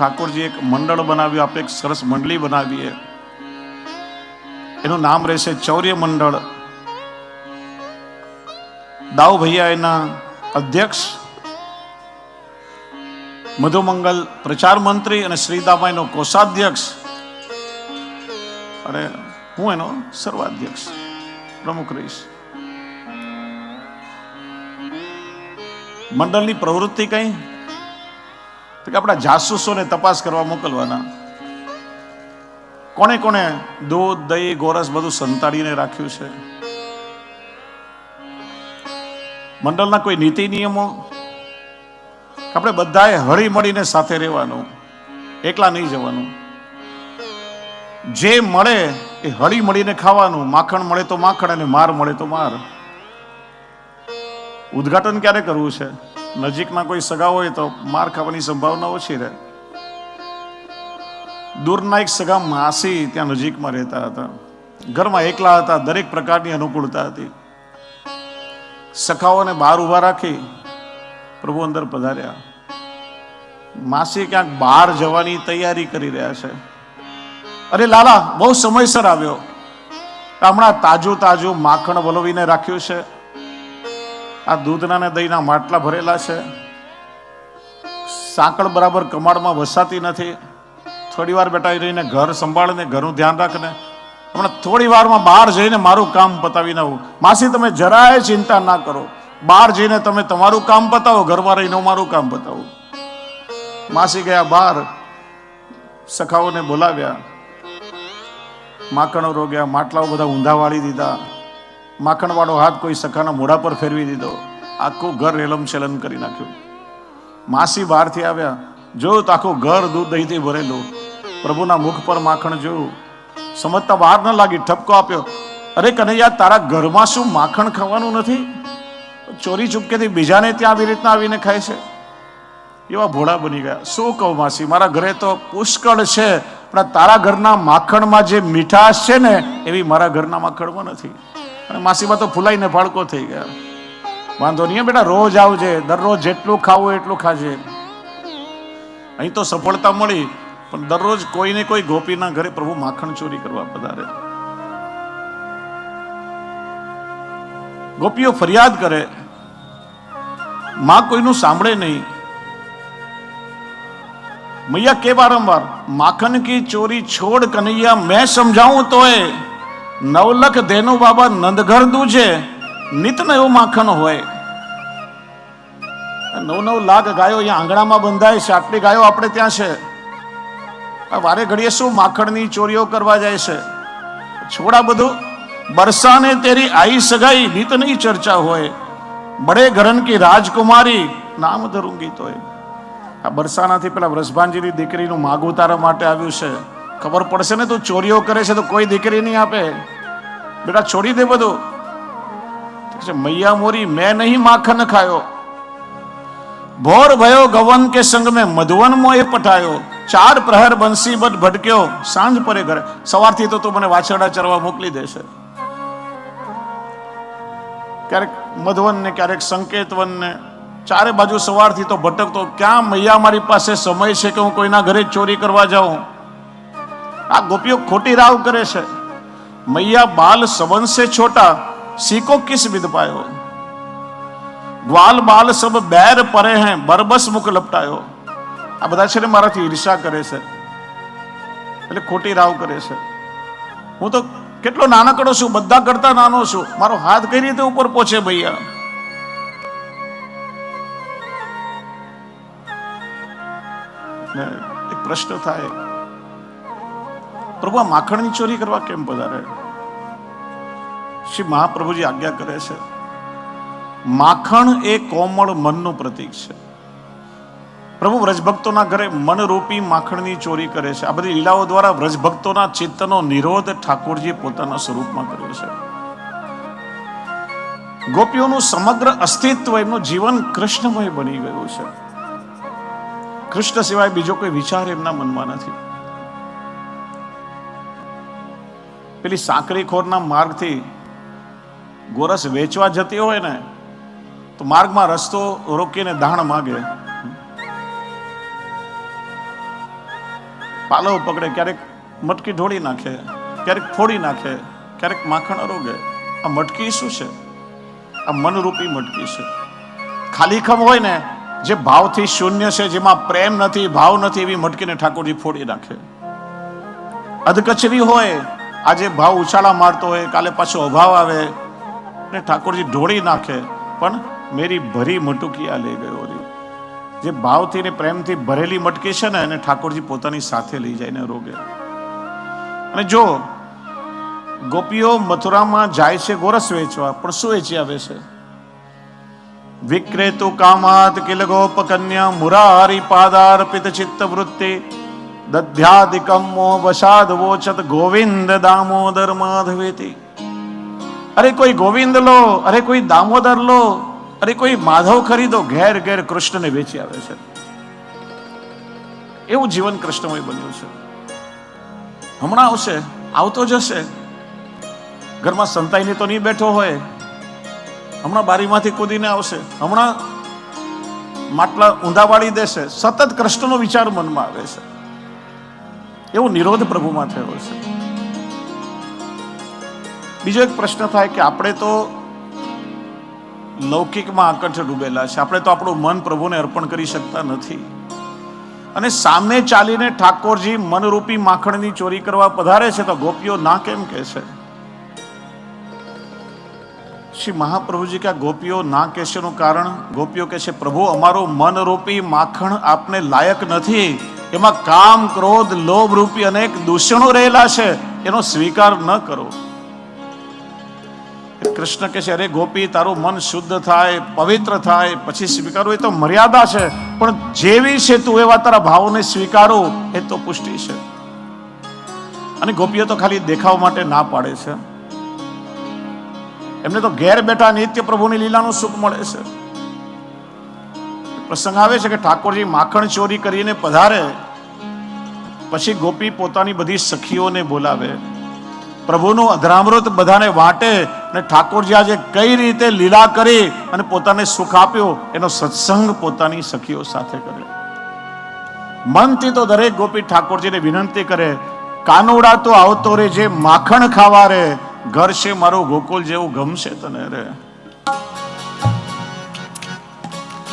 ઠાકોરજી એક મંડળ બનાવ્યું, આપણે એક સરસ મંડળી બનાવીએ. એનું નામ રહેશે ચૌર્ય મંડળ. દાઉ ભૈયા એના અધ્યક્ષ, મધુમંગલ પ્રચાર મંત્રી અને શ્રીદામાઈનો કોષાધ્યક્ષ. અને હું એનો સર્વાધ્યક્ષ, પ્રમુખ રહીશ. મંડળની પ્રવૃત્તિ કઈ? કે આપણા જાસૂસોને તપાસ કરવા મોકલવાના. કોણે કોણે દૂધ, દહીં, ગોરસ બધું સંતાડીને રાખ્યું છે? મંડળના કોઈ નીતિ, નિયમો? આપણે બધાએ હળી મળીને સાથે રહેવાનું, એકલા નહીં જવાનું. જે મળે એ હળી મળીને ખાવાનું, માખણ મળે તો માખણ અને માર મળે તો માર. ઉદ્ઘાટન ક્યારે કરવું છે? નજીકના કોઈ સગા હોય તો માર ખાવાની સંભાવના ઓછી રહે. દૂરના એક સગા માસી ત્યાં નજીકમાં રહેતા હતા. ઘરમાં એકલા હતા, દરેક પ્રકારની અનુકૂળતા હતી. સખાઓને બહાર ઊભા રાખી પ્રભુ અંદર પધાર્યા. માસી ક્યાંક બહાર જવાની તૈયારી કરી રહ્યા છે. અરે લાલા, બહુ સમયસર આવ્યો. હમણાં તાજું તાજું માખણ વલોવીને રાખ્યું છે. આ દૂધના ને દહીંના માટલા ભરેલા છે. સાંકળ બરાબર કમાડમાં વસાતી નથી. થોડી વાર બેટા રહીને ઘર સંભાળને ઘરનું ધ્યાન રાખને. હમણાં થોડી વારમાં બહાર જઈને મારું કામ પતાવીને આવું માસી, તમે જરાય ચિંતા ના કરો. બહાર જઈને તમે તમારું કામ પતાવો, ઘરમાં રહીને મારું કામ પતાવો. માસી ગયા બહાર. સખાઓને બોલાવ્યા. માખણો રોગ્યા, માટલાઓ બધા ઊંધા વાળી દીધા. માખણવાળો હાથ કોઈ સખાના મોઢા પર ફેરવી દીધો. આખું ઘર રેલમ છેલમ કરી નાખ્યું. માસી બહારથી આવ્યા. જોયું તો આખું ઘર દૂધ દહીંથી ભરેલું. પ્રભુના મુખ પર માખણ જોયું. સમજતા બહાર ન લાગી ઠપકો આપ્યો. અરે કનૈયા, તારા ઘરમાં શું માખણ ખાવાનું નથી? ચોરી ચૂપકેથી બીજાને ત્યાં આવી રીતના આવીને ખાય છે. એવા ભોળા બની ગયા. શું કહું માસી, મારા ઘરે તો પુષ્કળ છે, પણ તારા ઘરના માખણમાં જે મીઠાશ છે ને, એવી મારા ઘરના માખણમાં નથી. અને માસીબા તો ફૂલાઈને ફાળકો થઈ ગયા. વાંધો નહીં બેટા, રોજ આવજે, દરરોજ જેટલું ખાવું એટલું ખાજે. અહીં તો સફળતા મળી, પણ દરરોજ કોઈ કોઈ ગોપીના ઘરે પ્રભુ માખણ ચોરી કરવા પધારે. ગોપીઓ ફરિયાદ કરે, માં કોઈનું સાંભળે નહીં. મૈયા, કે વારંવાર? માખણ કી ચોરી છોડ કનૈયા, મેં સમજાવું તોય. નવલખ ધેનુ બાબા નંદઘર છે નિત એવું માખણ હોય નવ નવ લાખ ગાયો અહીંયા આંગણામાં બંધાય છે આટલી ગાયો આપણે ત્યાં છે. વારે ઘડીએ શું માખણની ચોરીઓ કરવા જાય છે? છોડા બધું, બરસાને તેરી આઈ સગાઈ નિત નહીં ચર્ચા હોય. બડે ઘરન કી રાજકુમારી નામ ધરુંગી હોય આ બરસાનાથી પેલા વ્રજભાનજીની દીકરીનું માગું તારા માટે આવ્યું છે. ખબર પડશે ને તું ચોરીઓ કરે છે તો કોઈ દીકરી નહીં આપે. બેટા, છોડી દે બધું. મૈયા મોરી મેં નહીં માખન ખાયો. ભોર ભયો ગવન કે સંગ મેં મધુવન મોએ પટાયો ચાર પ્રહર બંસી બટ ભટક્યો. સાંજ પરે ઘરે. સવારથી તો તું મને વાછરડા ચરવા મોકલી દેશે. ક્યારેક મધવન ને ક્યારેક સંકેતવન ને ચારે બાજુ સવારથી તો ભટકતો. ક્યાં મૈયા મારી પાસે સમય છે કે હું કોઈના ઘરે ચોરી કરવા જાઉં? આ ગોપીઓ ખોટી રાવ કરે છે. મૈયા બાલ સબન છોટા સીકો કિસ વિદ ગ્વાલ બાલ સબ બેર પરે હે, બરબસ મુખ લપટાયો. આ બધા છે ને મારાથી ઈર્ષા કરે છે. એટલે ખોટી રાવ કરે છે. હું તો કેટલો નાનકડો છું, બધા કરતા નાનો છું. મારો હાથ કઈ રીતે ઉપર પહોંચે ભૈયા? એક પ્રશ્ન થાય. પ્રભુ, આ માખણની ચોરી કરવા કેમ પધારે? શ્રી મહાપ્રભુજી આજ્ઞા કરે છે, માખણ એ કોમળ મનનું પ્રતીક છે. પ્રભુ, વ્રજભક્તોના ઘરે મનરૂપી માખણની ચોરી કરે છે. આ બધી લીલાઓ દ્વારા વ્રજભક્તોના ચિત્તનો નિરોધ ઠાકોરજીએ પોતાના સ્વરૂપમાં કર્યો છે. ગોપીઓનું સમગ્ર અસ્તિત્વ એમનું જીવન કૃષ્ણમય બની ગયું છે. કૃષ્ણ સિવાય બીજો કોઈ વિચાર એમના મનમાં નથી. પેલી સાંકરી ખોરના માર્ગથી ગોરસ વેચવા જતી હોય ને, તો માર્ગમાં રસ્તો રોકીને દાણ માગે. પાલવ પકડે, ક્યારેક મટકી ઢોળી નાખે, ક્યારેક ફોડી નાખે, ક્યારેક માખણ અરોગે. આ મટકી શું છે? આ મનરૂપી મટકી છે. ખાલીખમ હોય ને, જે ભાવથી શૂન્ય છે, જેમાં પ્રેમ નથી, ભાવ નથી, એવી મટકીને ઠાકોરજી ફોડી નાખે. અધકચરી હોય આજે ભાવ ઉછાળા મારતો હોય, કાલે પાછો અભાવ આવે ને ઠાકોરજી ઢોળી નાખે, પણ મેરી ભરી મટુકિયા લઈ ગયો જે ભાવથી ને પ્રેમથી ભરેલી મટકી છે ને, એને ઠાકોરજી પોતાની સાથે લઈ જાય ને રોગે. અને જો ગોપીઓ મથુરામાં જાય છે ગોરસ વેચવા, પણ શું વેચી આવે છે? વિક્રેતુ કામાત કિલ ગોપ કન્યા મુરારી પાદાર્પિત ચિત્ત વૃત્તિ દધ્યાદિકમ મો વસાદ વોચત ગોવિંદ દામોદર માધવેતી અરે કોઈ ગોવિંદ લો અરે કોઈ દામોદર લો અરે કોઈ માધવ ખરીદો ઘેર ઘેર કૃષ્ણને વેચી આવે છે એવું જીવન કૃષ્ણમય બન્યું છે હમણાં આવશે, આવતો જશે। ઘરમાં સંતાઈને તો નહીં બેઠો હોય। હમણાં બારીમાંથી કૂદીને આવશે। હમણાં માટલા ઊંધા વાળી દેશે। સતત કૃષ્ણનો વિચાર મનમાં આવે છે। એવો નિરોધ પ્રભુમાં થયો છે બીજો એક પ્રશ્ન થાય કે આપણે તો લૌકિકમાં આકર્ષ ડૂબેલા છે. આપણે તો આપણું મન પ્રભુને અર્પણ કરી શકતા નથી. અને સામે ચાલીને ઠાકોરજી મનરૂપી માખણની ચોરી કરવા પધારે છે તો ગોપીઓ ના કેમ કહે છે? શ્રી મહાપ્રભુજી કે ગોપીઓ ના કહેશેનું કારણ? ગોપીઓ કહે છે, પ્રભુ, અમારું મનરૂપી માખણ આપને લાયક નથી. એમાં કામ, ક્રોધ, લોભ રૂપી અનેક દૂષણો રહેલા છે, એનો સ્વીકાર ન કરો. કૃષ્ણ કહે છે, અરે ગોપી, તારું મન શુદ્ધ થાય, પવિત્ર થાય, પછી સ્વીકારવું એ તો મર્યાદા છે, પણ જેવી છે તું એવા તારા ભાવોને સ્વીકારો, એ તો પુષ્ટિ છે. અને ગોપીઓ તો ખાલી દેખાવ માટે ના પાડે છે. એમને તો ઘેર બેઠા નિત્ય પ્રભુની લીલાનું સુખ મળે છે. પ્રસંગ આવે છે કે ઠાકોરજી માખણ ચોરી કરીને પધારે, પછી ગોપી પોતાની બધી સખીઓને બોલાવે. પ્રભુનું અધરામૃત બધાને વાટે અને ઠાકોરજી આજે કઈ રીતે લીલા કરી અને પોતાને સુખ આપ્યો, એનો સત્સંગ પોતાની સખીઓ સાથે કરે. મનથી તો દરેક ગોપી ઠાકોરજીને વિનંતી કરે, કાનોડા તો આવતો રે જે માખણ ખાવા રે, ઘર છે મારું ગોકુલ જેવું ગમશે તને રે.